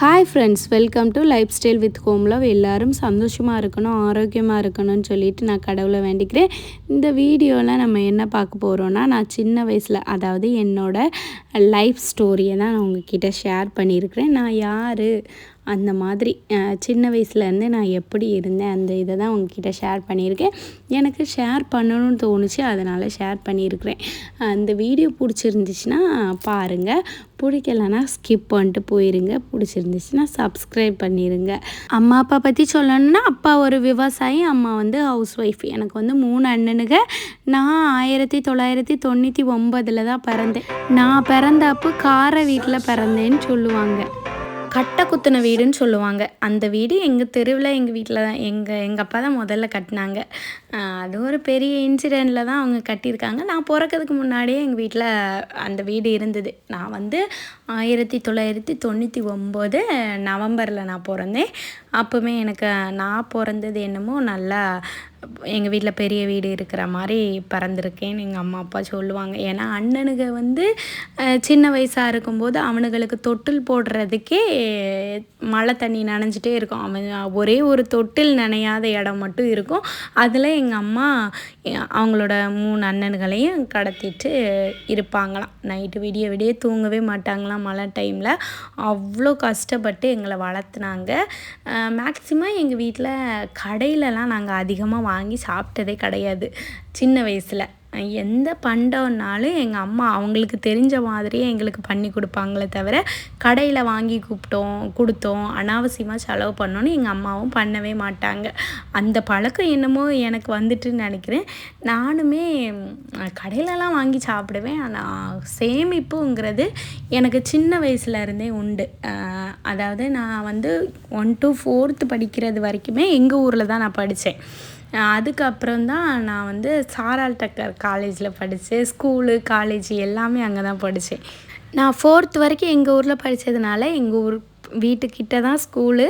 Hi friends welcome to lifestyle with home love எல்லாரும் சந்தோஷமாக இருக்கணும் ஆரோக்கியமாக இருக்கணும்னு சொல்லிட்டு நான் கடவுளை வேண்டிக்கிறேன். இந்த வீடியோவில் நம்ம என்ன பார்க்க போகிறோன்னா நான் சின்ன வயசில் அதாவது என்னோடய லைஃப் ஸ்டோரியை தான் நான் உங்ககிட்ட ஷேர் பண்ணியிருக்கிறேன். நான் யார்? அந்த மாதிரி சின்ன வயசுலேருந்து நான் எப்படி இருந்தேன் அந்த இதை தான் உங்ககிட்ட ஷேர் பண்ணியிருக்கேன். எனக்கு ஷேர் பண்ணணும்னு தோணுச்சு அதனால் ஷேர் பண்ணியிருக்கிறேன். அந்த வீடியோ பிடிச்சிருந்துச்சுன்னா பாருங்கள் பிடிக்கலன்னா ஸ்கிப் பண்ணிட்டு போயிருங்க. பிடிச்சிருந்துச்சுன்னா சப்ஸ்கிரைப் பண்ணிடுங்க அம்மா அப்பா பற்றி சொல்லணும்னா அப்பா ஒரு விவசாயி அம்மா வந்து ஹவுஸ் ஒய்ஃப் எனக்கு வந்து மூணு அண்ணனுங்க. நான் ஆயிரத்தி தொள்ளாயிரத்தி தொண்ணூற்றி ஒம்பதில் தான் பிறந்தேன். நான் பிறந்தப்போ கார வீட்டில் பிறந்தேன்னு சொல்லுவாங்க. கட்டை குத்துன வீடுன்னு சொல்லுவாங்க. அந்த வீடு எங்கள் தெருவில் எங்கள் வீட்டில் தான் எங்கள் எங்கள் அப்பா தான் முதல்ல கட்டினாங்க. அது ஒரு பெரிய இன்சிடெண்ட்டில் தான் அவங்க கட்டியிருக்காங்க. நான் பிறக்கிறதுக்கு முன்னாடியே எங்கள் வீட்டில் அந்த வீடு இருந்தது. நான் வந்து ஆயிரத்தி தொள்ளாயிரத்தி தொண்ணூற்றி ஒம்பது நவம்பரில் நான் பிறந்தேன். அப்போவுமே எனக்கு நான் பிறந்தது என்னமோ நல்லா எங்கள் வீட்டில் பெரிய வீடு இருக்கிற மாதிரி பறந்துருக்கேன்னு எங்கள் அம்மா அப்பா சொல்லுவாங்க. ஏன்னா அண்ணனுங்க வந்து சின்ன வயசாக இருக்கும்போது அவனுங்களுக்கு தொட்டில் போடுறதுக்கே மழை தண்ணி நனைஞ்சிட்டே இருக்கும். அவன் ஒரே ஒரு தொட்டில் நனையாத இடம் மட்டும் இருக்கும். அதில் எங்கள் அம்மா அவங்களோட மூணு அண்ணன்களையும் கடத்திட்டு இருப்பாங்களாம். நைட்டு விடிய விடிய தூங்கவே மாட்டாங்களாம் மழை டைமில். அவ்வளோ கஷ்டப்பட்டு எங்களை வளர்த்துனாங்க. மேக்ஸிமம் எங்கள் வீட்டில் கடையிலலாம் நாங்கள் அதிகமாக வாங்கி சாப்பிட்டதே கிடையாது. சின்ன வயசில். எந்த பண்டம்னாலும் எங்கள் அம்மா அவங்களுக்கு தெரிஞ்ச மாதிரியே எங்களுக்கு பண்ணி கொடுப்பாங்களே தவிர கடையில் வாங்கி கூப்பிட்டோம் கொடுத்தோம் அனாவசியமாக செலவு பண்ணோன்னு எங்கள் அம்மாவும் பண்ணவே மாட்டாங்க. அந்த பழக்கம் என்னமோ எனக்கு வந்துட்டுன்னு நினைக்கிறேன். நானுமே கடையிலலாம் வாங்கி சாப்பிடுவேன். ஆனால் சேமிப்புங்கிறது எனக்கு சின்ன வயசுலேருந்தே உண்டு. அதாவது நான் வந்து ஒன் டு ஃபோர்த்து படிக்கிறது வரைக்குமே எங்கள் ஊரில் தான் நான் படித்தேன் அதுக்கப்புறம் தான் நான் வந்து சாரால் டக்கர் காலேஜில் படித்தேன் ஸ்கூலு காலேஜ் எல்லாமே அங்கே தான் படித்தேன் நான் ஃபோர்த் வரைக்கும் எங்கள் ஊரில் படித்ததுனால எங்கள் ஊர் வீட்டுக்கிட்ட தான் ஸ்கூலு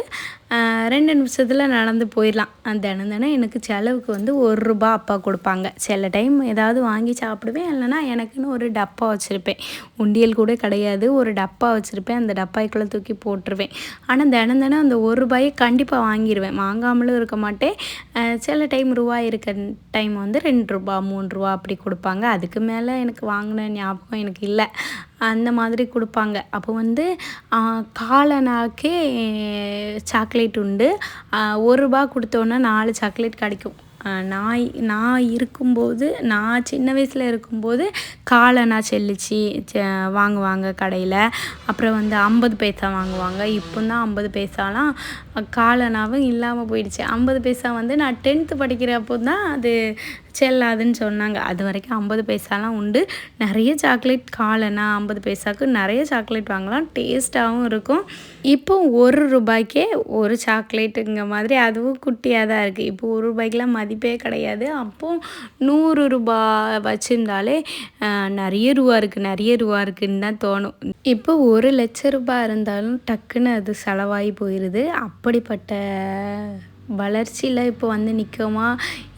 ரெண்டு நிமிஷத்தில் நடந்து போயிடலாம். தினம் தினம் எனக்கு செலவுக்கு வந்து ஒரு ரூபா அப்பா கொடுப்பாங்க. சில டைம் ஏதாவது வாங்கி சாப்பிடுவேன். இல்லைன்னா எனக்குன்னு ஒரு டப்பா வச்சுருப்பேன். உண்டியல் கூட கிடையாது. ஒரு டப்பா வச்சுருப்பேன். அந்த டப்பாய்க்குள்ளே தூக்கி போட்டுருவேன். ஆனால் தினம் தினம் அந்த ஒரு ரூபாயை கண்டிப்பாக வாங்கிடுவேன் வாங்காமலும் இருக்க மாட்டேன். சில டைம் ரூபா இருக்க டைம் வந்து ரெண்டு ரூபா மூணு ரூபா அப்படி கொடுப்பாங்க. அதுக்கு மேலே எனக்கு வாங்கின ஞாபகம் எனக்கு இல்லை. அந்த மாதிரி கொடுப்பாங்க. அப்போ வந்து காலனாக்கே சாக்லேட் சாக்லேட் உண்டு. ஒரு ரூபா கொடுத்தோன்னா நாலு சாக்லேட் கிடைக்கும். நான் நான் இருக்கும்போது நான் சின்ன வயசில் இருக்கும்போது காலனா செல்லிச்சு வாங்குவாங்க கடையில். அப்புறம் வந்து ஐம்பது பைசா வாங்குவாங்க. இப்போ தான் ஐம்பது பைசாலாம் காலனாவும் இல்லாமல் போயிடுச்சு. ஐம்பது பைசா வந்து நான் டென்த்து படிக்கிறப்போ தான் அது செல்லாதுன்னு சொன்னாங்க. அது வரைக்கும் ஐம்பது பைசாலாம் உண்டு. நிறைய சாக்லேட் காலனா ஐம்பது பைசாவுக்கு நிறைய சாக்லேட் வாங்கலாம். டேஸ்ட்டாகவும் இருக்கும். இப்போ ஒரு ரூபாய்க்கே ஒரு சாக்லேட்டுங்க மாதிரி அதுவும் குட்டியாக தான் இருக்குது இப்போ ஒரு ரூபாய்க்கெலாம் மதிப்பே கிடையாது. அப்போ நூறு ரூபா வச்சுருந்தாலே நிறைய ரூபா இருக்குது நிறைய ரூபா இருக்குன்னு தான் தோணும். இப்போ ஒரு லட்ச ரூபாய் இருந்தாலும் டக்குன்னு அது செலவாகி போயிடுது அப்படிப்பட்ட வளர்ச்சியில் இப்போ வந்து நிற்கோமா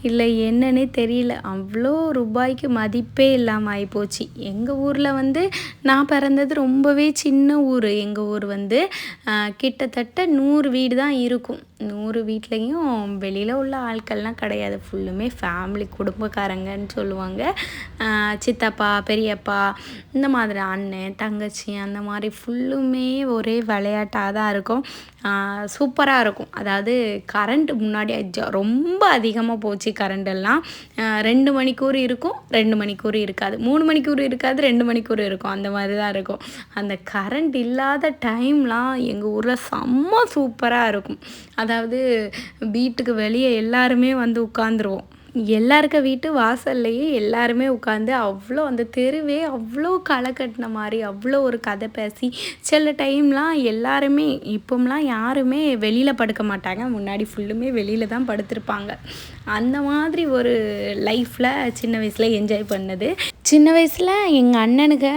இல்லை என்னன்னே தெரியல. அவ்வளோ ரூபாய்க்கு மதிப்பே இல்லாமல் ஆகிப்போச்சு எங்கள் ஊரில் வந்து நான் பிறந்தது ரொம்பவே சின்ன ஊர். எங்கள் ஊர் வந்து கிட்டத்தட்ட நூறு வீடு தான் இருக்கும். நூறு வீட்லேயும் வெளியில் உள்ள ஆட்கள்லாம் கிடையாது. ஃபுல்லுமே ஃபேமிலி குடும்பக்காரங்கன்னு சொல்லுவாங்க. சித்தப்பா பெரியப்பா இந்த மாதிரி அண்ணன் தங்கச்சி அந்த மாதிரி ஃபுல்லுமே ஒரே விளையாட்டாக தான் இருக்கும். சூப்பராக இருக்கும். அதாவது கரண்ட் முன்னாடி ரொம்ப அதிகமாக போச்சு. ஆயிடுச்சு கரண்டெல்லாம் ரெண்டு மணிக்கூர் இருக்கும் ரெண்டு மணிக்கூர் இருக்காது. மூணு மணிக்கூர் இருக்காது ரெண்டு மணிக்கூர் இருக்கும். அந்த மாதிரி தான் இருக்கும். அந்த கரண்ட் இல்லாத டைம்லாம் எங்கள் ஊரில் செம்ம சூப்பராக இருக்கும். அதாவது வீட்டுக்கு வெளியே எல்லாருமே வந்து உட்காந்துருவோம். எல்லாருக்க வீட்டு வாசல்லையே எல்லாருமே உட்காந்து அவ்வளோ அந்த தெருவே அவ்வளோ களை கட்டின மாதிரி அவ்வளோ ஒரு கதை பேசி சில டைம்லாம் எல்லாருமே இப்போம்லாம் யாருமே வெளியில் படுக்க மாட்டாங்க. முன்னாடி ஃபுல்லுமே வெளியில் தான் படுத்திருப்பாங்க. அந்த மாதிரி ஒரு லைஃப்பில் சின்ன வயசில் என்ஜாய் பண்ணது. சின்ன வயசில் எங்கள் அண்ணனுக்கு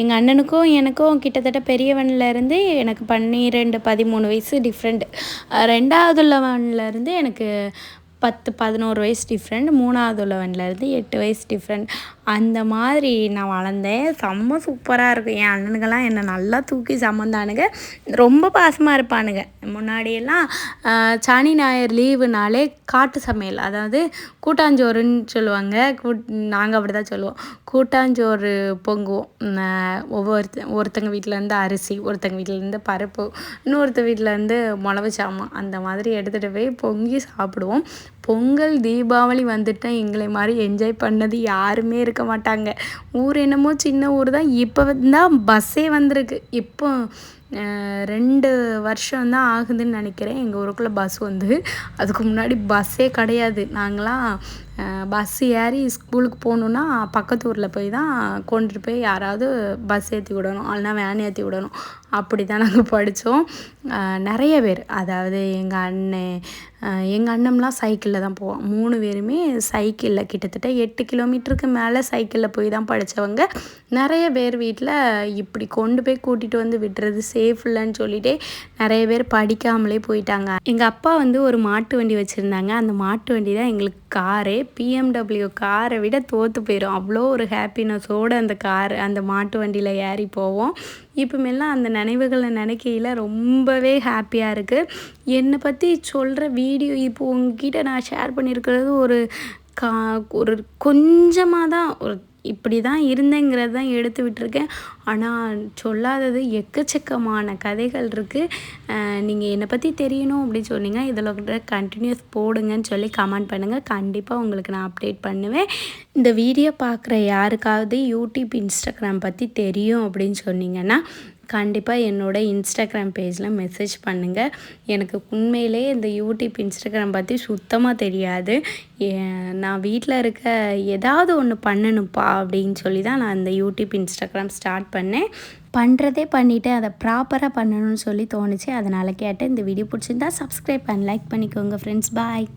எங்கள் அண்ணனுக்கும் எனக்கும் கிட்டத்தட்ட பெரியவன்லேருந்து எனக்கு பன்னிரெண்டு பதிமூணு வயசு டிஃப்ரெண்ட் ரெண்டாவது உள்ளவன்லேருந்து எனக்கு பத்து பதினோரு வயசு டிஃப்ரெண்ட் மூணாவது உள்ளவன்லேருந்து எட்டு வயசு டிஃப்ரெண்ட் அந்த மாதிரி நான் வளர்ந்தேன். செம்ம சூப்பராக இருக்கும் என் அண்ணனுங்கெல்லாம் என்னை நல்லா தூக்கி சமந்தானுங்க. ரொம்ப பாசமாக இருப்பானுங்க. முன்னாடியெல்லாம் சனி ஞாயிறு லீவுனாலே காட்டு சமையல். அதாவது கூட்டாஞ்சோறுன்னு சொல்லுவாங்க. கூட் நாங்கள் அப்படி தான் சொல்லுவோம். கூட்டாஞ்சோறு பொங்குவோம். ஒவ்வொருத்த ஒருத்தங்க வீட்டிலேருந்து அரிசி ஒருத்தங்க வீட்டிலேருந்து பருப்பு இன்னொருத்த வீட்டிலேருந்து மிளவு சாமான் அந்த மாதிரி எடுத்துகிட்டு போய் பொங்கி சாப்பிடுவோம். பொங்கல் தீபாவளி வந்துட்டால் எங்களை மாதிரி என்ஜாய் பண்ணது யாருமே இருக்க மாட்டாங்க. ஊர் என்னமோ சின்ன ஊர் தான். இப்போ தான் பஸ்ஸே வந்திருக்கு. இப்போ ரெண்டு வருஷம் தான் ஆகுதுன்னு நினைக்கிறேன். எங்கள் ஊருக்குள்ளே பஸ் வந்து. அதுக்கு முன்னாடி பஸ்ஸே கிடையாது. நாங்களாம் பஸ் ஏறி ஸ்கூலுக்கு போகணுன்னா பக்கத்து ஊரில் போய் தான் கொண்டுட்டு போய் யாராவது பஸ் ஏற்றி விடணும். இல்லைனா வேன் ஏற்றி விடணும். அப்படி தான் நாங்கள் படித்தோம் நிறைய பேர். அதாவது எங்கள் அண்ணன் எங்கள் அண்ணம்லாம் சைக்கிளில் தான் போவோம் மூணு பேருமே சைக்கிளில் கிட்டத்தட்ட எட்டு கிலோமீட்டருக்கு மேலே சைக்கிளில் போய் தான் படித்தவங்க நிறைய பேர் வீட்டில் இப்படி கொண்டு போய் கூட்டிகிட்டு வந்து விட்டுறது சேஃப் இல்லைன்னு சொல்லிட்டு நிறைய பேர் படிக்காமலே போயிட்டாங்க. எங்கள் அப்பா வந்து ஒரு மாட்டு வண்டி வச்சுருந்தாங்க. அந்த மாட்டு வண்டி தான் எங்களுக்கு காரே பிஎம்டபிள்யூ காரை விட தோற்று போயிடும் அவ்வளோ ஒரு ஹாப்பினஸோடு அந்த கார் அந்த மாட்டு வண்டியில் ஏறி போவோம். இப்போமெல்லாம் அந்த நினைவுகளை நினைக்கையில் ரொம்பவே ஹாப்பியாக இருக்குது என்னை பற்றி சொல்கிற வீடியோ இப்போ உங்ககிட்ட நான் ஷேர் பண்ணியிருக்கிறது ஒரு கா ஒரு கொஞ்சமாக தான் ஒரு இப்படி தான் இருந்தேங்கிறது தான் எடுத்து விட்டுருக்கேன். ஆனால் சொல்லாதது எக்கச்சக்கமான கதைகள் இருக்குது நீங்கள் என்னை பற்றி தெரியணும் அப்படின்னு சொன்னீங்க. இதில் கண்டினியூஸ் போடுங்கன்னு சொல்லி கமெண்ட் பண்ணுங்கள் கண்டிப்பாக உங்களுக்கு நான் அப்டேட் பண்ணுவேன். இந்த வீடியோ பார்க்குற யாருக்காவது யூடியூப் இன்ஸ்டாகிராம் பற்றி தெரியும் அப்படின்னு சொன்னீங்கன்னா கண்டிப்பாக என்னோடய இன்ஸ்டாகிராம் பேஜில் மெசேஜ் பண்ணுங்கள் எனக்கு உண்மையிலே இந்த யூடியூப் இன்ஸ்டாகிராம் பற்றி சுத்தமாக தெரியாது. நான் வீட்டில் இருக்க ஏதாவது ஒன்று பண்ணணும்ப்பா அப்படின்னு சொல்லி தான் நான் இந்த யூடியூப் இன்ஸ்டாகிராம் ஸ்டார்ட் பண்ணேன். பண்ணுறதே பண்ணிவிட்டு அதை ப்ராப்பராக பண்ணணும்னு சொல்லி தோணுச்சு. அதனால் கேட்டேன். இந்த வீடியோ பிடிச்சிருந்தா சப்ஸ்கிரைப் பண்ணி லைக் பண்ணிக்கோங்க ஃப்ரெண்ட்ஸ் பாய்